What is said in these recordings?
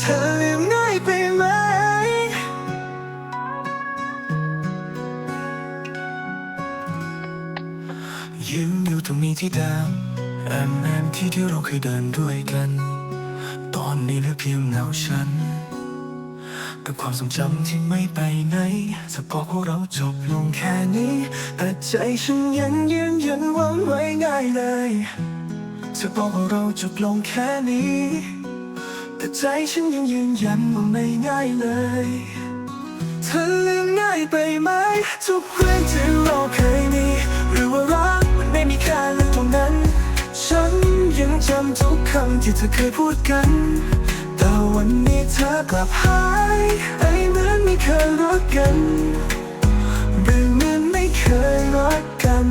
เธอลืมง่ายไปไหม ยืนอยู่ตรงนี้ที่เดิมแอมแอมที่ที่เราเคยเดินด้วยกัน ตอนนี้เหลือเพียงเงาฉัน กับความทรงจำที่ไม่ไปไหนจะบอกว่าเราจบลงแค่นี้แต่ใจฉันยังยืนยันว่าไม่ง่ายเลยจะบอกว่าเราจบลงแค่นี้ แต่ใจฉันยังยืนยันว่าไม่ง่ายเลยเธอลืมง่ายไปไหม ทุกเรื่องที่เราเคยมี หรือว่ารักมันไม่มีค่าเลยตรงนั้น ฉันยังจำทุกคำที่เธอเคยพูดกัน แต่วันนี้เธอกลับหายไอ้เหมือนไม่เคยรักกันหรือเหมือนไม่เคยรักกัน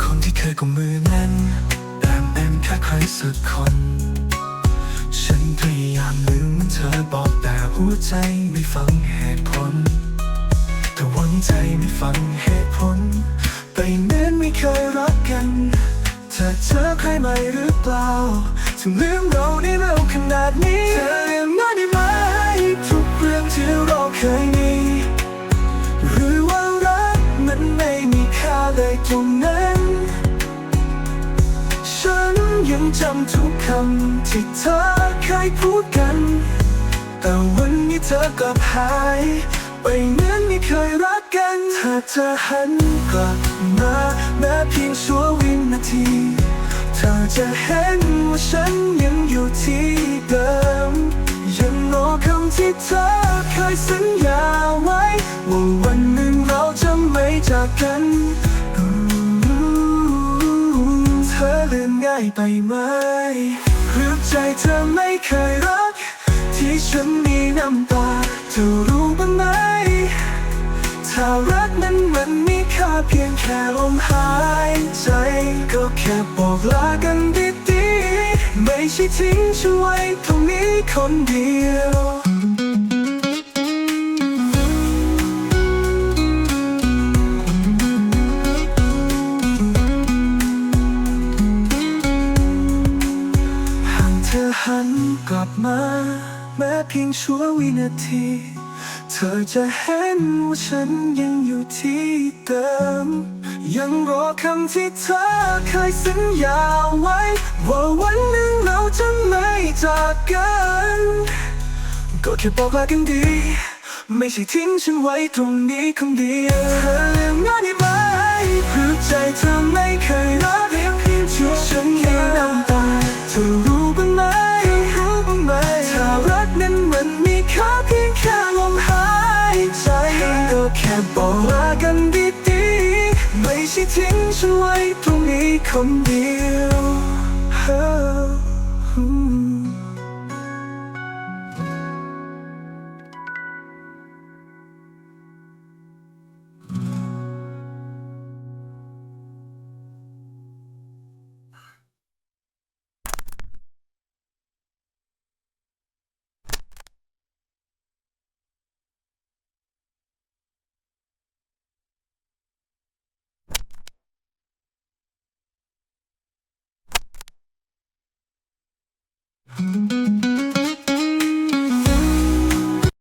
คนที่เคยกุมมือนั้น ใครสักคน ฉันพยายามลืมเธอบอกแต่หัวใจไม่ฟังเหตุผล แต่วังใจไม่ฟังเหตุผล ไปเหมือนไม่เคยรักกันเธอเจอใครใหม่หรือเปล่าถึงลืมเราได้เร็วขนาดนี้ ยังจำทุกคำที่เธอเคยพูดกัน แต่วันนี้เธอกลับหาย ไปเหมือนไม่เคยรักกัน ถ้าเธอหันกลับมาแม้เพียงชั่ววินาที เธอจะเห็นว่าฉันยังอยู่ที่เดิม ยังรอคำที่เธอเคยสัญญาไว้ว่าวันหนึ่งเราจะไม่จากกัน ไปไหมหรือใจเธอไม่เคยรัก ที่ฉันมีน้ำตาเธอรู้บ้างไหมถ้ารักนั้นมันมีค่าเพียงแค่ลมหายใจก็แค่บอกลากันดีๆไม่ใช่ทิ้งฉันไว้ตรงนี้คนเดียว หันกลับมา แม้เพียงชั่ววินาที เธอจะเห็นว่าฉันยังอยู่ที่เดิม ยังรอคำที่เธอเคยสัญญาไว้ ว่าวันหนึ่งเราจะไม่จากกัน ก็แค่บอกลากันดี ไม่ใช่ทิ้งฉันไว้ตรงนี้คนเดียวเธอลืมง่ายได้ไหมหรือใจเธอไม่เคยรัก แค่บอกลากันดีๆ ไม่ใช่ทิ้งฉันไว้ตรงนี้คนเดียว